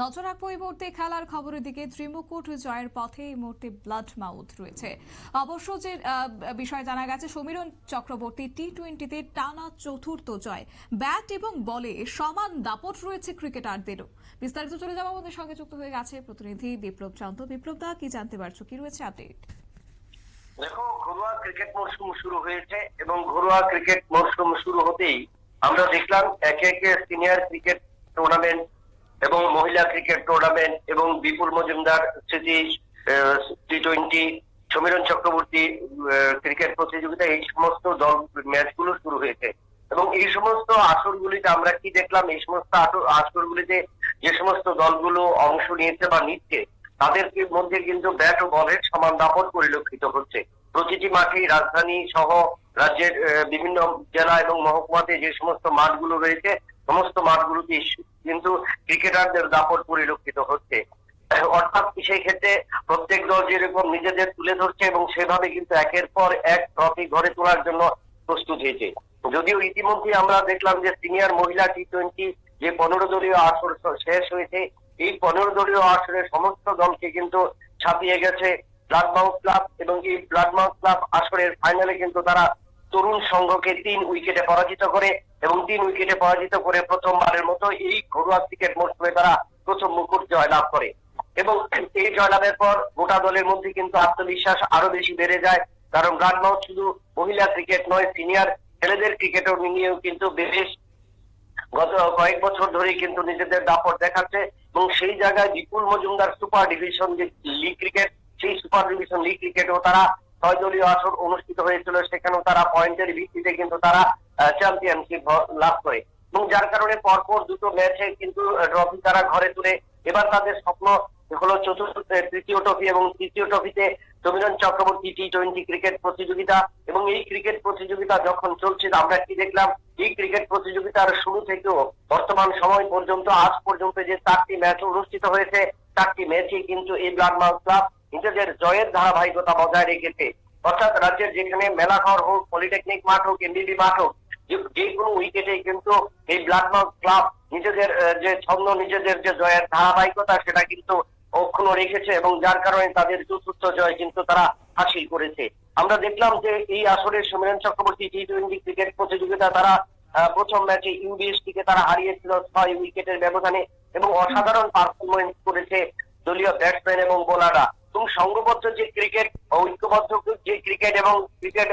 নজর রাখব এই মুহূর্তে খেলার খবরের দিকে। ত্রিমুকুট জয়ের পথে এই মুহূর্তে ব্লাড মাউথ রয়েছে। অবশ্য যে বিষয় জানা গেছে, সমীরণ চক্রবর্তী টি টোয়েন্টিতে টানা চতুর্থ জয়। ব্যাট এবং বলে সমান দাপট রয়েছে ক্রিকেটারদেরও। বিস্তারিত চলে যাব আমাদের সঙ্গে যুক্ত হয়ে গেছে প্রতিনিধি বিপ্লব চান্ত বিপ্লব দা, কি জানতে পারছ? কি রয়েছে আপডেট দেখো, ঘরোয়া ক্রিকেট মরশুম শুরু হয়েছে এবং ঘরোয়া ক্রিকেট মরশুম শুরু হতেই আমরা দেখলাম একে একে সিনিয়র ক্রিকেট টুর্নামেন্ট এবং মহিলা ক্রিকেট টুর্নামেন্ট এবং বিপুল মজুমদার স্মৃতি T twenty Samiran Chakraborty cricket প্রতিযোগিতা এই সমস্ত দল, ম্যাচগুলো শুরু হয়েছে। এবং এই সমস্ত আসরগুলিতে আমরা কি দেখলাম? এই সমস্ত আসর- আসরগুলিতে যে সমস্ত দলগুলো অংশ নিয়েছে বা নিচ্ছে তাদের মধ্যে কিন্তু ব্যাট ও বলের সমান দাপট পরিলক্ষিত হচ্ছে। প্রতিটি মাঠে রাজধানী সহ রাজ্যের বিভিন্ন জেলা এবং মহকুমাতে যে সমস্ত মাঠগুলো রয়েছে, সমস্ত মাঠগুলোতে কিন্তু ক্রিকেটারদের দাপট পরিলক্ষিত হচ্ছে। অর্থাৎ সেই ক্ষেত্রে প্রত্যেক দল যেরকম নিজেদের তুলে ধরছে এবং সেভাবে কিন্তু একের পর এক ট্রফি ঘরে তোলার জন্য প্রস্তুত হয়েছে। যদিও ইতিমধ্যে আমরা দেখলাম যে সিনিয়র মহিলা টি টোয়েন্টি যে পনেরো দলীয় আসর শেষ হয়েছে, এই পনেরো দলীয় আসরের সমস্ত দলকে কিন্তু ছাপিয়ে গেছে ব্লাড মাউথ ক্লাব এবং এই ব্লাড মাউথ ক্লাব আসরের ফাইনালে কিন্তু তারা তরুণ সংঘকে তিন উইকেটে পরাজিত করে এবং তিন উইকেটে পরাজিত করে প্রথমবারের মতো এই ঘরোয়া ক্রিকেট মরশুমে তারা প্রথম মুকুট জয় লাভ করে। এবং এই জয়লাভের পর গোটা দলের মধ্যে কিন্তু আত্মবিশ্বাস আরও বেশি বেড়ে যায়। কারণ ব্লাড শুধু মহিলা ক্রিকেট নয় সিনিয়র ছেলেদের ক্রিকেটও নিয়েও কিন্তু বেশ গত কয়েক বছর ধরে কিন্তু নিজেদের দাপট দেখাচ্ছে। এবং সেই জায়গায় বিপুল মজুমদার সুপার ডিভিশন যে লিগ ক্রিকেট সেই সুপার ডিভিশন লিগ ক্রিকেটেও তারা ছয় দলীয় আসর অনুষ্ঠিত হয়েছিল। সেখানেও তারা পয়েন্টের ভিত্তিতে কিন্তু তারা চ্যাম্পিয়নশিপ লাভ করে। এবং যার কারণে পরপর দুটো ম্যাচে কিন্তু ট্রফি তারা ঘরে তুলে। এবার তাদের স্বপ্ন হলো চতুর্থ তৃতীয় ট্রফি এবং তৃতীয় ট্রফিতে Samiran Chakraborty T twenty cricket প্রতিযোগিতা। এবং এই ক্রিকেট প্রতিযোগিতা যখন চলছে আমরা কি দেখলাম? এই ক্রিকেট প্রতিযোগিতার শুরু থেকেও, বর্তমান সময় পর্যন্ত, আজ পর্যন্ত যে চারটি ম্যাচ অনুষ্ঠিত হয়েছে, চারটি ম্যাচে কিন্তু এই ব্লাড মাউথ ক্লাব নিজেদের জয়ের ধারাবাহিকতা বজায় রেখেছে। অর্থাৎ রাজ্যের যেখানে মেলাঘর হোক পলিটেকনিক মাঠ হোক এমবিবি মাঠ হোক যে- কোনো উইকেটে কিন্তু এই ব্লাড মাউথ ক্লাব নিজেদের যে ছন্দ, নিজেদের যে জয়ের ধারাবাহিকতা, সেটা কিন্তু অক্ষুণ্ণ রেখেছে এবং যার কারণে তাদের চতুর্থ জয় কিন্তু তারা হাসিল করেছে। আমরা দেখলাম যে এই আসরে Samiran Chakraborty T twenty cricket প্রতিযোগিতা তারা প্রথম ম্যাচে ইউবিএসটি কে তারা হারিয়েছিল ছয় উইকেটের ব্যবধানে এবং অসাধারণ পারফরমেন্স করেছে দলীয় ব্যাটসম্যান এবং বোলাররা এবং সংঘবদ্ধ যে ক্রিকেট ঐক্যবদ্ধ যে ক্রিকেট এবং ক্রিকেট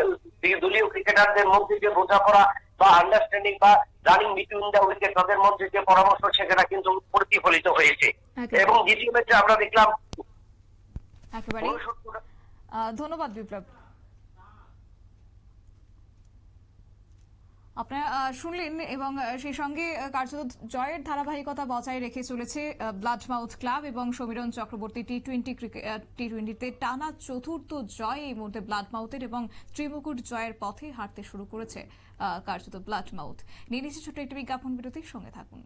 দলীয় ক্রিকেটারদের মধ্যে যে বোঝাপড়া বা আন্ডারস্ট্যান্ডিং বা রানিং বিটুইন দ্য উইকেট তাদের মধ্যে যে পরামর্শ সেটা কিন্তু প্রতিফলিত হয়েছে। এবং দ্বিতীয় ম্যাচে আমরা দেখলাম ধন্যবাদ বিপ্লব। আপনারা শুনলেন এবং সেই সঙ্গে কার্যত জয়ের ধারাবাহিকতা বজায় রেখে চলেছে ব্লাড মাউথ ক্লাব এবং সমীরণ চক্রবর্তী টি টোয়েন্টি টি টোয়েন্টিতে টানা চতুর্থ জয় এই মুহূর্তে ব্লাড মাউথের এবং ত্রিমুকুট জয়ের পথে হাঁটতে শুরু করেছে কার্যত ব্লাড মাউথ নিয়ে নিচ্ছে ছোট্ট একটি বিজ্ঞাপন বিরতির সঙ্গে থাকুন।